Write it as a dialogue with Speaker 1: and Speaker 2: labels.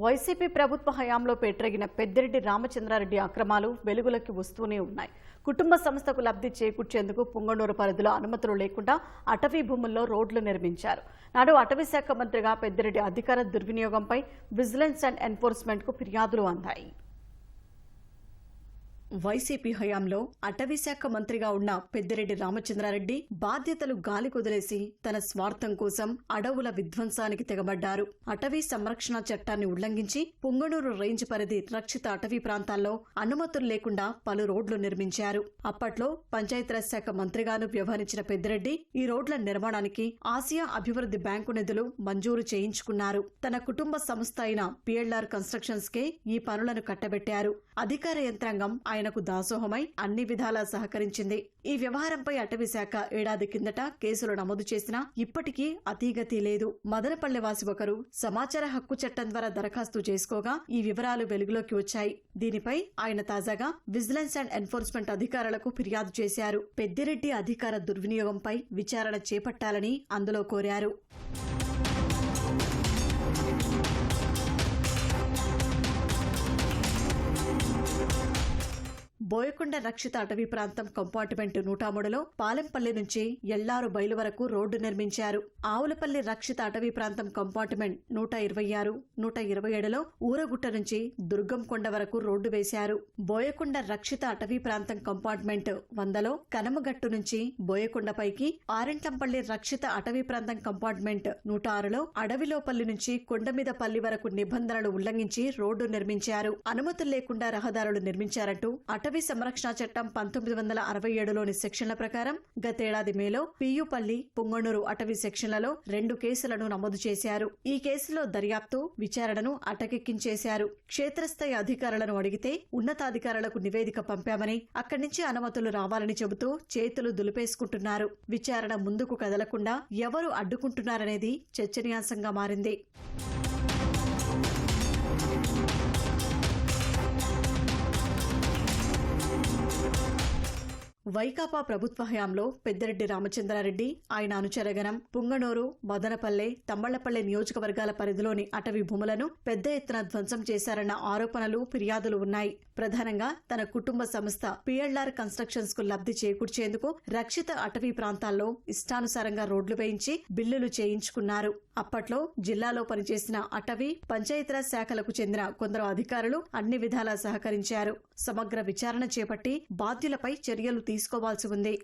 Speaker 1: YCP ప్రభుత్వ హయాంలో పేటరెగిన పెద్దిరెడ్డి రామచంద్రారెడ్డి అక్రమాలు వెలుగులోకి వస్తూనే ఉన్నాయి. కుటుంబ సంస్థకు లబ్ధి చేకూర్చేందుకు పుంగనూరు పరిధిలో అనుమతులు లేకుండా అటవీ భూముల్లో రోడ్లు నిర్మించారు. నాడు అటవీ శాఖ మంత్రిగా పెద్దిరెడ్డి అధికార దుర్వినియోగంపై విజిలెన్స్ అండ్ ఎన్ఫోర్స్మెంట్కు ఫిర్యాదులు అందాయి. వైసీపీ హయాంలో అటవీశాఖ మంత్రిగా ఉన్న పెద్దిరెడ్డి రామచంద్రారెడ్డి బాధ్యతలు గాలి కుదిలేసి తన స్వార్థం కోసం అడవుల విధ్వంసానికి తెగబడ్డారు. అటవీ సంరక్షణ చట్టాన్ని ఉల్లంఘించి పుంగనూరు రేంజ్ పరిధి రక్షిత అటవీ ప్రాంతాల్లో అనుమతులు లేకుండా పలు రోడ్లు నిర్మించారు. అప్పట్లో పంచాయతీరాజ్ శాఖ మంత్రిగాను వ్యవహరించిన పెద్దిరెడ్డి ఈ రోడ్ల నిర్మాణానికి ఆసియా అభివృద్ధి బ్యాంకు నిధులు మంజూరు చేయించుకున్నారు. తన కుటుంబ సంస్థ అయిన పిఎల్ఆర్ కన్స్ట్రక్షన్స్ కే ఈ పనులను కట్టబెట్టారు. అధికార యంత్రాంగం ఆయన ఆయనకు దాసోహమై అన్ని విధాలా సహకరించింది. ఈ వ్యవహారంపై అటవీ శాఖ ఏడాది కిందట కేసులు నమోదు చేసినా ఇప్పటికీ అతీగతి లేదు. మదనపల్లె వాసి ఒకరు సమాచార హక్కు చట్టం ద్వారా దరఖాస్తు చేసుకోగా ఈ వివరాలు వెలుగులోకి వచ్చాయి. దీనిపై ఆయన తాజాగా విజిలెన్స్ అండ్ ఎన్ఫోర్స్మెంట్ అధికారులకు ఫిర్యాదు చేశారు. పెద్దిరెడ్డి అధికార దుర్వినియోగంపై విచారణ చేపట్టాలని అందులో కోరారు. బోయకొండ రక్షిత అటవీ ప్రాంతం కంపార్ట్మెంట్ నూట మూడులో పాలెంపల్లి నుంచి ఎల్లారు బయలు వరకు రోడ్డు నిర్మించారు. ఆవులపల్లి రక్షిత అటవీ ప్రాంతం కంపార్ట్మెంట్ నూట ఇరవై ఆరు నూట ఇరవై ఏడులో ఊరగుట్ట నుంచి దుర్గం కొండ వరకు రోడ్డు వేశారు. బోయకొండ రక్షిత అటవీ ప్రాంతం కంపార్ట్మెంట్ వందలో కనమగట్టు నుంచి బోయకొండపైకి ఆరెంట్లంపల్లి రక్షిత అటవీ ప్రాంతం కంపార్ట్మెంట్ నూట ఆరులో అడవిలోపల్లి నుంచి కొండమీదపల్లి వరకు నిబంధనలు ఉల్లంఘించి రోడ్డు నిర్మించారు. అనుమతులు లేకుండా రహదారులు నిర్మించారంటూ అటవీ సంరక్షణ చట్టం పంతొమ్మిది వందల అరవై ఏడులోని సెక్షన్ల ప్రకారం గతేడాది మేలో పియ్యుపల్లి పుంగనూరు అటవీ సెక్షన్లలో రెండు కేసులను నమోదు చేశారు. ఈ కేసులో దర్యాప్తు విచారణను అటకెక్కించేశారు. క్షేత్రస్థాయి అధికారులను అడిగితే ఉన్నతాధికారులకు నివేదిక పంపామని అక్కడి నుంచి అనుమతులు రావాలని చెబుతూ చేతులు దులిపేసుకుంటున్నారు. విచారణ ముందుకు కదలకుండా ఎవరు అడ్డుకుంటున్నారనేది చర్చనీయాంశంగా మారింది. వైకాపా ప్రభుత్వ హయాంలో పెద్దిరెడ్డి రామచంద్రారెడ్డి ఆయన అనుచరగణం పుంగనూరు మదనపల్లె తమ్మళ్ళపల్లె నియోజకవర్గాల పరిధిలోని అటవీ భూములను పెద్ద ఎత్తున ధ్వంసం చేశారన్న ఆరోపణలు ఫిర్యాదులు ఉన్నాయి. ప్రధానంగా తన కుటుంబ సంస్థ పిఎల్ఆర్ కన్స్ట్రక్షన్స్కు లబ్ధి చేకూర్చేందుకు రక్షిత అటవీ ప్రాంతాల్లో ఇష్టానుసారంగా రోడ్లు వేయించి బిల్లులు చేయించుకున్నారు. అప్పట్లో జిల్లాలో పనిచేసిన అటవీ పంచాయతీరాజ్ శాఖలకు చెందిన కొందరు అధికారులు అన్ని విధాలా సహకరించారు. సమగ్ర విచారణ చేపట్టి బాధ్యులపై చర్యలు తీసుకోవాల్సి ఉంది.